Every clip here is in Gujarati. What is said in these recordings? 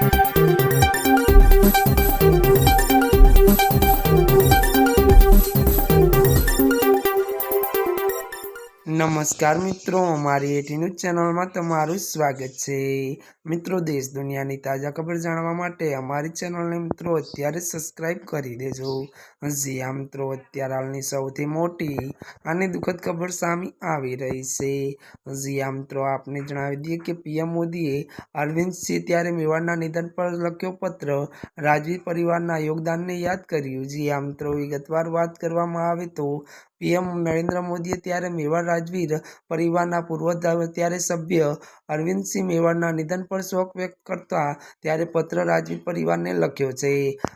Thank you. નમસ્કાર મિત્રો, મારી એટી ન્યૂઝ ચેનલમાં તમારું સ્વાગત છે. મિત્રો, દેશ દુનિયાની તાજા ખબર જાણવા માટે અમારી ચેનલને મિત્રો અત્યારે સબસ્ક્રાઈબ કરી દેજો. જી આ મિત્રો, અત્યારે હાલની સૌથી મોટી અને દુઃખદ ખબર સામે આવી રહી છે. જી આ મિત્રો, આપને જણાવી દઈએ કે પીએમ મોદીએ અરવિંદ સિંહ ત્યારે મેવાડના નિધન પર લખ્યો પત્ર, રાજવી પરિવારના યોગદાનને યાદ કર્યું. જી આ મિત્રો, વિગતવાર વાત કરવામાં આવે તો પીએમ નરેન્દ્ર મોદીએ ત્યારે મેવાડ રાજવીર પરિવારના પૂર્વ ત્યારે સભ્ય અરવિંદસિંહ મેવાડના નિધન પર શોક વ્યક્ત કરતા ત્યારે પત્ર રાજવીર પરિવારને લખ્યો છે.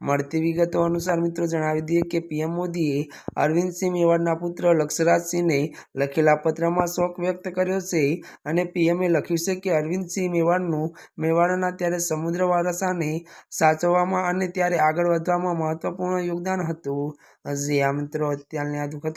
મળતી વિગતો અનુસાર મિત્રો જણાવી દઈએ કે પીએમ મોદીએ અરવિંદસિંહ મેવાડના પુત્ર લક્ષરાજસિંહને લખેલા પત્રમાં શોક વ્યક્ત કર્યો છે અને પીએમએ લખ્યું છે કે અરવિંદસિંહ મેવાડનું મેવાડના ત્યારે સમુદ્ર વારસાને સાચવવામાં અને ત્યારે આગળ વધવામાં મહત્વપૂર્ણ યોગદાન હતું. હજી આ મિત્રો અત્યારની આ દુઃખદ